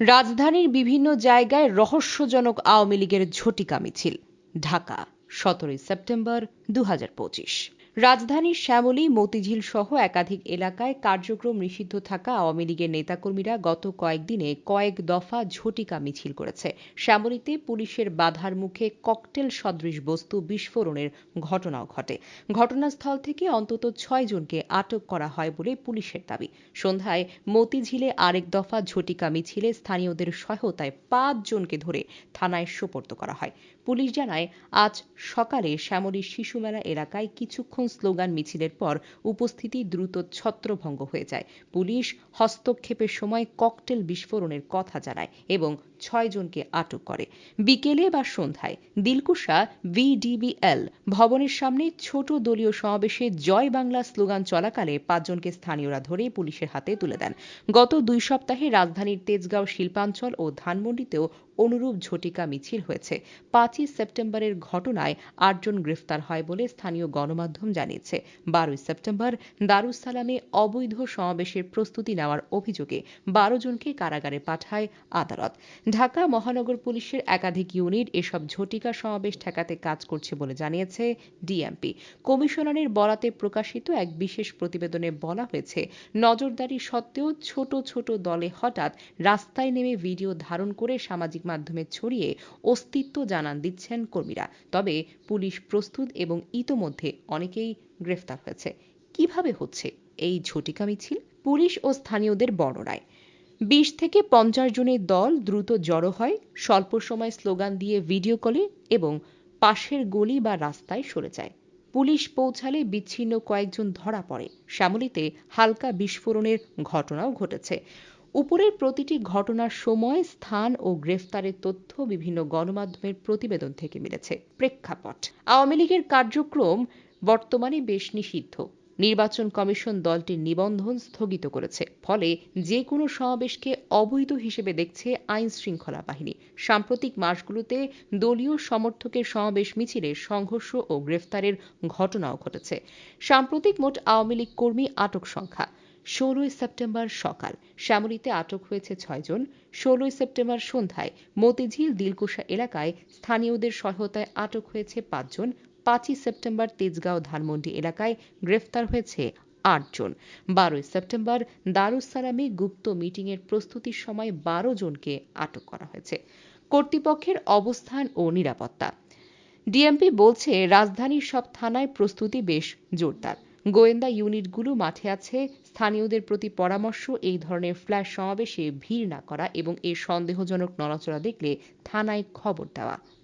রাজধানীর বিভিন্ন জায়গায় রহস্যজনক আওয়ামী লীগের ঝটিকা মিছিল ঢাকা সতেরোই সেপ্টেম্বর দু হাজার পঁচিশ। রাজধানীর শ্যামলী, মতিঝিল সহ একাধিক এলাকায় কার্যক্রম নিষিদ্ধ থাকা আওয়ামী লীগের নেতাকর্মীরা গত কয়েকদিনে কয়েক দফা ঝটিকা মিছিল করেছে। শ্যামলীতে পুলিশের বাধার মুখে ককটেল সদৃশ বস্তু বিস্ফোরণের ঘটনাও ঘটে। ঘটনাস্থল থেকে অন্তত ছয় জনকে আটক করা হয় বলে পুলিশের দাবি। সন্ধ্যায় মতিঝিলে আরেক দফা ঝটিকা মিছিলে স্থানীয়দের সহায়তায় পাঁচ জনকে ধরে থানায় সোপর্দ করা হয়। পুলিশ জানায়, আজ সকালে শ্যামলীর শিশুমেলা এলাকায় কিছুক্ষণ স্লোগান মিছিলের পর উপস্থিতি দ্রুত ছত্রভঙ্গ হয়ে যায়। পুলিশ হস্তক্ষেপের সময় ককটেল বিস্ফোরণের কথা জানায় এবং ছয় জনকে আটক করে। বিকেলে বা সন্ধ্যায় দিলকুশা ভিডিবিএল ভবনের সামনে ছোট দলীয় সমাবেশে জয় বাংলা স্লোগান চলাকালে পাঁচজনকে স্থানীয়রা ধরে পুলিশের হাতে তুলে দেন। গত দুই সপ্তাহে রাজধানীর তেজগাঁও শিল্পাঞ্চল ও ধানমন্ডিতেও অনুরূপ ঝটিকা মিছিল হয়েছে। পাঁচই সেপ্টেম্বরের ঘটনায় আটজন গ্রেফতার হয় বলে স্থানীয় গণমাধ্যম জানিয়েছে। বারোই সেপ্টেম্বর দারুসালামে অবৈধ সমাবেশের প্রস্তুতি নেওয়ার অভিযোগে বারো জনকে কারাগারে পাঠায় আদালত। ঢাকা মহানগর পুলিশের একাধিক ইউনিট এসব ঝটিকা সমাবেশ ঠেকাতে কাজ করছে বলে জানিয়েছে ডিএমপি। কমিশনারের বরাতে প্রকাশিত এক বিশেষ প্রতিবেদনে বলা হয়েছে, নজরদারি সত্ত্বেও ছোট ছোট দলে হঠাৎ রাস্তায় নেমে ভিডিও ধারণ করে সামাজিক মাধ্যমে ছড়িয়ে অস্তিত্ব জানান দিচ্ছেন কর্মীরা। তবে পুলিশ প্রস্তুত এবং ইতোমধ্যে অনেকেই গ্রেফতার হয়েছে। কীভাবে হচ্ছে এই ঝটিকা মিছিল পুলিশ ও স্থানীয়দের বর্ণনায়, বিশ থেকে পঞ্চাশ জনের দল দ্রুত জড়ো হয়, স্বল্প সময় স্লোগান দিয়ে ভিডিও কলে এবং পাশের গলি বা রাস্তায় সরে যায়। পুলিশ পৌঁছালে বিচ্ছিন্ন কয়েকজন ধরা পড়ে। শ্যামলীতে হালকা বিস্ফোরণের ঘটনাও ঘটেছে। উপরের প্রতিটি ঘটনার সময়, স্থান ও গ্রেফতারের তথ্য বিভিন্ন গণমাধ্যমের প্রতিবেদন থেকে মিলেছে। প্রেক্ষাপট। আওয়ামী লীগের কার্যক্রম বর্তমানে বেশ নিষিদ্ধ। নির্বাচন কমিশন দলটির নিবন্ধন স্থগিত করেছে। ফলে যে কোনো সমাবেশকে অবৈধ হিসেবে দেখছে আইন শৃঙ্খলা বাহিনী। সাম্প্রতিক মাসগুলোতে দলীয় সমর্থকের সমাবেশ মিছিলে সংঘর্ষ ও গ্রেফতারের ঘটনাও ঘটেছে। সাম্প্রতিক মোট আওয়ামী লীগ কর্মী আটক সংখ্যা ষোলোই সেপ্টেম্বর সকাল। শ্যামলীতে আটক হয়েছে ছয়জন ষোলোই সেপ্টেম্বর সন্ধ্যায় মতিঝিল দিলকুশা এলাকায় স্থানীয়দের সহায়তায় আটক হয়েছে পাঁচজন পাঁচই সেপ্টেম্বর তেজগাঁও ধানমন্ডি এলাকায় গ্রেফতার হয়েছে আটজন বারোই সেপ্টেম্বর দারুসালামে গুপ্ত মিটিংয়ের প্রস্তুতির সময় বারো জনকে আটক করা হয়েছে। কর্তৃপক্ষের অবস্থান ও নিরাপত্তা। ডিএমপি বলছে, রাজধানীর সব থানায় প্রস্তুতি বেশ জোরদার। গোয়েন্দা ইউনিটগুলো মাঠে আছে। স্থানীয়দের প্রতি পরামর্শ, এই ধরনের ফ্ল্যাশ সমাবেশে ভিড় না করা এবং এর সন্দেহজনক নড়াচড়া দেখলে থানায় খবর দেওয়া।